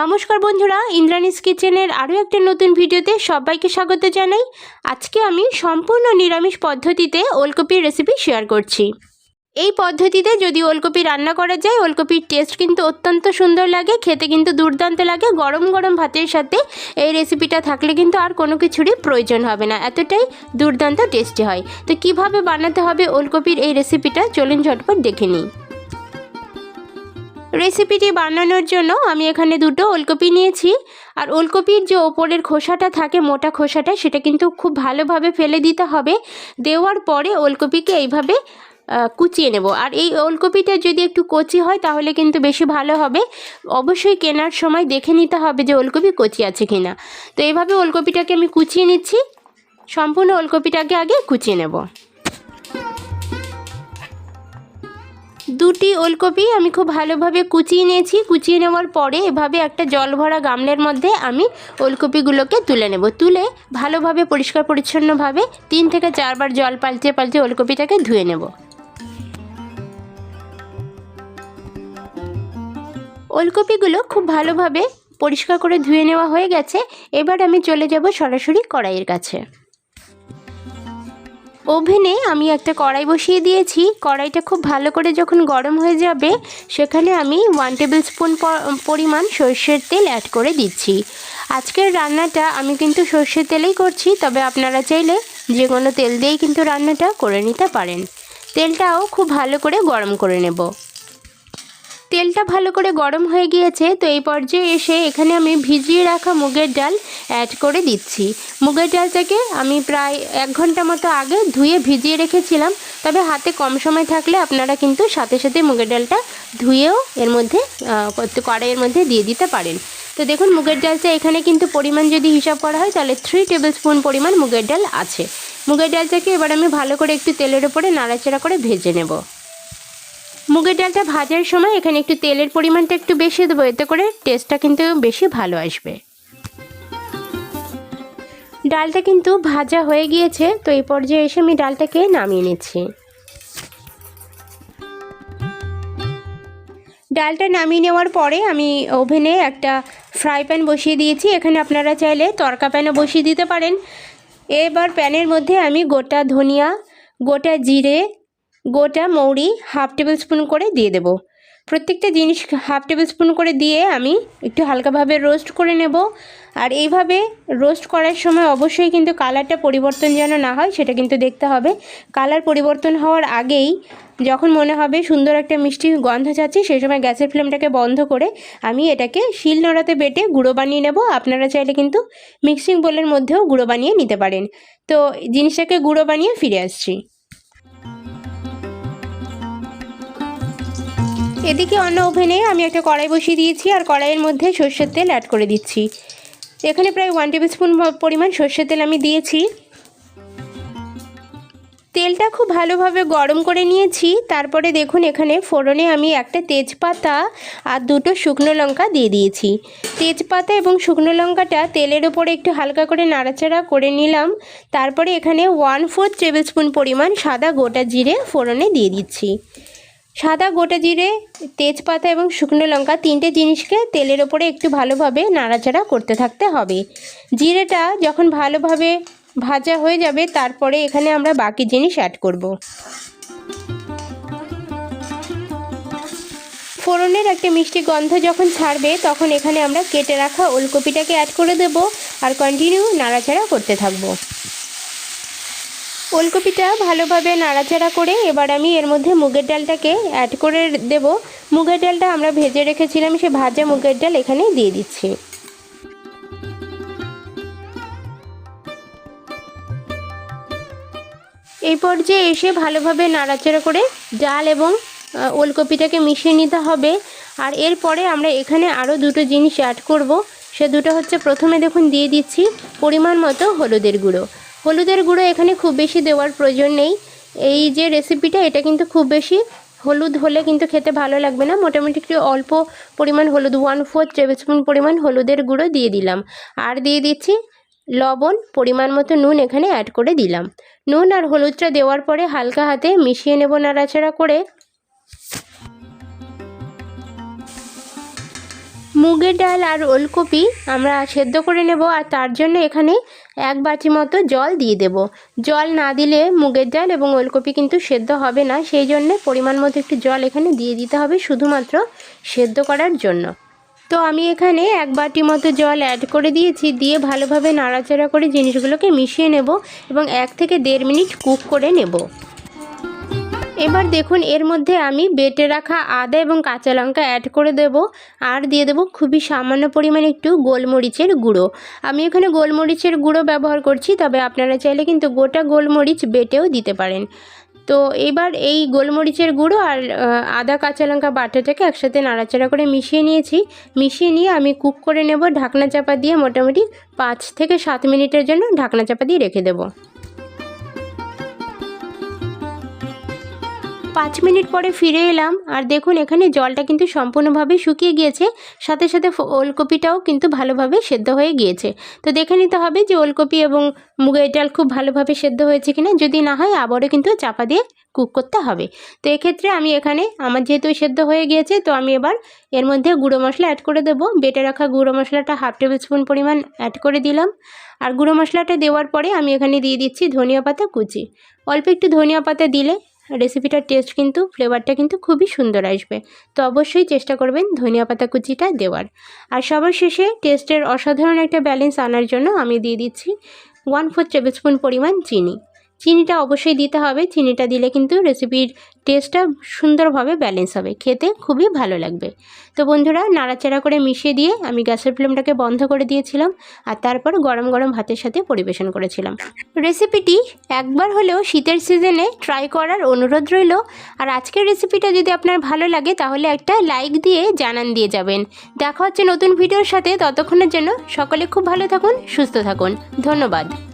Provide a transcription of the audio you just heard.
নমস্কার বন্ধুরা ইন্দ্রানিস কিচেনের আরও একটা নতুন ভিডিওতে সবাইকে স্বাগত জানাই। আজকে আমি সম্পূর্ণ নিরামিষ পদ্ধতিতে ওলকপির রেসিপি শেয়ার করছি। এই পদ্ধতিতে যদি ওলকপি রান্না করা যায়, ওলকপির টেস্ট কিন্তু অত্যন্ত সুন্দর লাগে, খেতে কিন্তু দুর্দান্ত লাগে। গরম গরম ভাতের সাথে এই রেসিপিটা থাকলে কিন্তু আর কোনো কিছুরই প্রয়োজন হবে না, এতটাই দুর্দান্ত টেস্টি হয়। তো কীভাবে বানাতে হবে ওলকপির এই রেসিপিটা চলুন ঝটপট দেখে নিই। রেসিপিটি বানানোর জন্য আমি এখানে দুটো ওলকপি নিয়েছি। আর ওলকপির যে ওপরের খোসাটা থাকে, মোটা খোসাটা, সেটা কিন্তু খুব ভালোভাবে ফেলে দিতে হবে। দেওয়ার পরে ওলকপিকে এইভাবে কুচিয়ে নেব। আর এই ওলকপিটা যদি একটু কচি হয়, তাহলে কিন্তু বেশি ভালো হবে। অবশ্যই কেনার সময় দেখে নিতে হবে যে ওলকপি কচি আছে কিনা। তো এইভাবে ওলকপিটাকে আমি কুচিয়ে নিচ্ছি। সম্পূর্ণ ওলকপিটাকে আগে কুচিয়ে নেব। দুটি ওলকপি আমি খুব ভালোভাবে কুচিয়ে নিয়েছি। কুচিয়ে নেওয়ার পরে এভাবে একটা জল ভরা গামলের মধ্যে আমি ওলকপিগুলোকে তুলে নেব। তুলে ভালোভাবে পরিষ্কার পরিচ্ছন্নভাবে তিন থেকে চারবার জল পাল্টে পাল্টে ওলকপিটাকে ধুয়ে নেব। ওলকপিগুলো খুব ভালোভাবে পরিষ্কার করে ধুয়ে নেওয়া হয়ে গেছে। এবার আমি চলে যাব সরাসরি কড়াইয়ের কাছে। ওভেনে আমি একটা কড়াই বসিয়ে দিয়েছি। কড়াইটা খুব ভালো করে যখন গরম হয়ে যাবে, সেখানে আমি ওয়ান টেবিল স্পুন পরিমাণ সর্ষের তেল অ্যাড করে দিচ্ছি। আজকের রান্নাটা আমি কিন্তু সর্ষের তেলেই করছি, তবে আপনারা চাইলে যে কোনো তেল দিয়েই কিন্তু রান্নাটা করে নিতে পারেন। তেলটাও খুব ভালো করে গরম করে নেব। তেলটা ভালো করে গরম হয়ে গিয়েছে, তো এই পর্যায়ে এসে এখানে আমি ভিজিয়ে রাখা মুগের ডাল অ্যাড করে দিচ্ছি। মুগের ডালটাকে আমি প্রায় এক ঘণ্টা মতো আগে ধুয়ে ভিজিয়ে রেখেছিলাম, তবে হাতে কম সময় থাকলে আপনারা কিন্তু সাথে সাথে মুগের ডালটা ধুয়েও এর মধ্যে কড়াইয়ের মধ্যে দিয়ে দিতে পারেন। তো দেখুন, মুগের ডালটা এখানে কিন্তু পরিমাণ যদি হিসাব করা হয়, তাহলে থ্রি টেবিল স্পুন পরিমাণ মুগের ডাল আছে। মুগের ডালটাকে এবার আমি ভালো করে একটু তেলের উপরে নাড়াচাড়া করে ভেজে নেব। মুগের ডালটা ভাজার সময় এখানে একটু তেলের পরিমাণটা একটু বেশি দেবো, এতে করে টেস্টটা কিন্তু বেশি ভালো আসবে। ডালটা কিন্তু ভাজা হয়ে গিয়েছে, তো এই পর্যায়ে এসে আমি ডালটাকে নামিয়ে নিচ্ছি। ডালটা নামিয়ে নেওয়ার পরে আমি ওভেনে একটা ফ্রাই প্যান বসিয়ে দিয়েছি, এখানে আপনারা চাইলে তরকা প্যানও বসিয়ে দিতে পারেন। এবার প্যানের মধ্যে আমি গোটা ধনিয়া, গোটা জিরে গোটা মৌরি হাফ টেবিল স্পুন করে দিয়ে দেব। প্রত্যেকটা জিনিস হাফ টেবিল স্পুন করে দিয়ে আমি একটু হালকাভাবে রোস্ট করে নেব। আর এইভাবে রোস্ট করার সময় অবশ্যই কিন্তু কালারটা পরিবর্তন যেন না হয়, সেটা কিন্তু দেখতে হবে। কালার পরিবর্তন হওয়ার আগেই যখন মনে হবে সুন্দর একটা মিষ্টি গন্ধ চাচ্ছি সেই সময় গ্যাসের ফ্লেমটাকে বন্ধ করে আমি এটাকে শিল নোড়াতে বেটে গুঁড়ো বানিয়ে নেব। আপনারা চাইলে কিন্তু মিক্সিং বোলের মধ্যেও গুঁড়ো বানিয়ে নিতে পারেন। তো জিনিসটাকে গুঁড়ো বানিয়ে ফিরে আসছি। এদিকে অন্য ওভেনে আমি একটা কড়াই বসিয়ে দিয়েছি আর কড়াইয়ের মধ্যে সর্ষের তেল অ্যাড করে দিচ্ছি। এখানে প্রায় ওয়ান টেবিল স্পুন পরিমাণ সর্ষের তেল আমি দিয়েছি। তেলটা খুব ভালোভাবে গরম করে নিয়েছি। তারপরে দেখুন এখানে ফোড়নে আমি একটা তেজপাতা আর দুটো শুকনো লঙ্কা দিয়ে দিয়েছি। তেজপাতা এবং শুকনো লঙ্কাটা তেলের ওপরে একটু হালকা করে নাড়াচাড়া করে নিলাম। তারপরে এখানে ওয়ান ফোর্থ টেবিল স্পুন পরিমাণ সাদা গোটা জিরে ফোড়নে দিয়ে দিচ্ছি। সাদা গোটা জিরে, তেজপাতা এবং শুকনো লঙ্কা তিনটে জিনিসকে তেলের ওপরে একটু ভালোভাবে নাড়াচাড়া করতে থাকতে হবে। জিরেটা যখন ভালোভাবে ভাজা হয়ে যাবে, তারপরে এখানে আমরা বাকি জিনিস অ্যাড করব। ফোড়নের একটা মিষ্টি গন্ধ যখন ছাড়বে, তখন এখানে আমরা কেটে রাখা ওলকপিটাকে অ্যাড করে দেব আর কন্টিনিউ নাড়াচাড়া করতে থাকব। ওলকপিটা ভালোভাবে নাড়াচাড়া করে এবার আমি এর মধ্যে মুগের ডালটাকে অ্যাড করে দেব। মুগের ডালটা আমরা ভেজে রেখেছিলাম, সে ভাজা মুগের ডাল এখানে দিয়ে দিচ্ছি। এই পর্যায়ে এসে ভালোভাবে নাড়াচাড়া করে ডাল এবং ওলকপিটাকে মিশিয়ে নিতে হবে। আর এরপরে আমরা এখানে আরও দুটো জিনিস অ্যাড করব। সে দুটো হচ্ছে প্রথমে দেখুন দিয়ে দিচ্ছি পরিমাণ মতো হলুদের গুঁড়ো। হলুদের গুঁড়ো এখানে খুব বেশি দেওয়ার প্রয়োজন নেই। এই যে রেসিপিটা এটা কিন্তু খুব বেশি হলুদ হলে কিন্তু খেতে ভালো লাগবে না। মোটামুটি একটু অল্প পরিমাণ হলুদ ওয়ান ফোর টেবিল স্পুন পরিমাণ হলুদের গুঁড়ো দিয়ে দিলাম। আর দিয়ে দিচ্ছি লবণ, পরিমাণ মতো নুন এখানে অ্যাড করে দিলাম। নুন আর হলুদটা দেওয়ার পরে হালকা হাতে মিশিয়ে নেব নাড়াচাড়া করে। মুগের ডাল আর ওলকপি আমরা সেদ্ধ করে নেব, আর তার জন্য এখানে এক বাটি মতো জল দিয়ে দেব। জল না দিলে মুগের ডাল এবং ওলকপি কিন্তু সেদ্ধ হবে না। সেই জন্যে পরিমাণ মতো একটু জল এখানে দিয়ে দিতে হবে শুধুমাত্র সেদ্ধ করার জন্য। তো আমি এখানে এক বাটি মতো জল অ্যাড করে দিয়েছি। দিয়ে ভালোভাবে নাড়াচাড়া করে জিনিসগুলোকে মিশিয়ে নেব এবং এক থেকে দেড় মিনিট কুক করে নেব। এবার দেখুন, এর মধ্যে আমি বেটে রাখা আদা এবং কাঁচা লঙ্কা অ্যাড করে দেব। আর দিয়ে দেব খুবই সামান্য পরিমাণে একটু গোলমরিচের গুঁড়ো। আমি এখানে গোলমরিচের গুঁড়ো ব্যবহার করছি, তবে আপনারা চাইলে কিন্তু গোটা গোলমরিচ বেটেও দিতে পারেন। তো এবার এই গোলমরিচের গুঁড়ো আর আদা, কাঁচা লঙ্কা বাটাটাকে একসাথে নাড়াচাড়া করে মিশিয়ে নিয়েছি। মিশিয়ে নিয়ে আমি কুক করে নেব, ঢাকনা চাপা দিয়ে মোটামুটি পাঁচ থেকে সাত মিনিটের জন্য ঢাকনা চাপা দিয়ে রেখে দেবো। পাঁচ মিনিট পরে ফিরে এলাম আর দেখুন এখানে জলটা কিন্তু সম্পূর্ণভাবে শুকিয়ে গিয়েছে। সাথে সাথে ওলকপিটাও কিন্তু ভালোভাবে সেদ্ধ হয়ে গিয়েছে। তো দেখে নিতে হবে যে ওলকপি এবং মুগের ডাল খুব ভালোভাবে সেদ্ধ হয়েছে কিনা। যদি না হয় আবারও কিন্তু চাপা দিয়ে কুক করতে হবে। তো এক্ষেত্রে আমি এখানে আমার যেহেতু সেদ্ধ হয়ে গিয়েছে, তো আমি এবার এর মধ্যে গুঁড়ো মশলা অ্যাড করে দেবো। বেটে রাখা গুঁড়ো মশলাটা হাফ টেবিল স্পুন পরিমাণ অ্যাড করে দিলাম। আর গুঁড়ো মশলাটা দেওয়ার পরে আমি এখানে দিয়ে দিচ্ছি ধনিয়া পাতা কুচি। অল্প একটু ধনিয়া পাতা দিলে রেসিপিটার টেস্ট কিন্তু ফ্লেভারটা কিন্তু খুবই সুন্দর আসবে। তো অবশ্যই চেষ্টা করবেন ধনিয়া পাতা কুচিটা দেওয়ার। আর সবার শেষে টেস্টের অসাধারণ একটা ব্যালেন্স আনার জন্য আমি দিয়ে দিচ্ছি ওয়ান ফোর টেবিল স্পুন পরিমাণ চিনি। চিনিটা অবশ্যই দিতে হবে। চিনিটা দিলে কিন্তু রেসিপির টেস্টটা সুন্দরভাবে ব্যালেন্স হবে। খেতে খুবই ভালো লাগবে। তো বন্ধুরা, নাড়াচাড়া করে মিশিয়ে দিয়ে আমি গ্যাসের ফ্লেমটাকে বন্ধ করে দিয়েছিলাম আর তারপর গরম গরম ভাতের সাথে পরিবেশন করেছিলাম। রেসিপিটি একবার হলেও শীতের সিজনে ট্রাই করার অনুরোধ রইল। আর আজকের রেসিপিটা যদি আপনার ভালো লাগে, তাহলে একটা লাইক দিয়ে জানান দিয়ে যাবেন। দেখা হচ্ছে নতুন ভিডিওর সাথে। ততক্ষণের জন্য সকলে খুব ভালো থাকুন, সুস্থ থাকুন। ধন্যবাদ।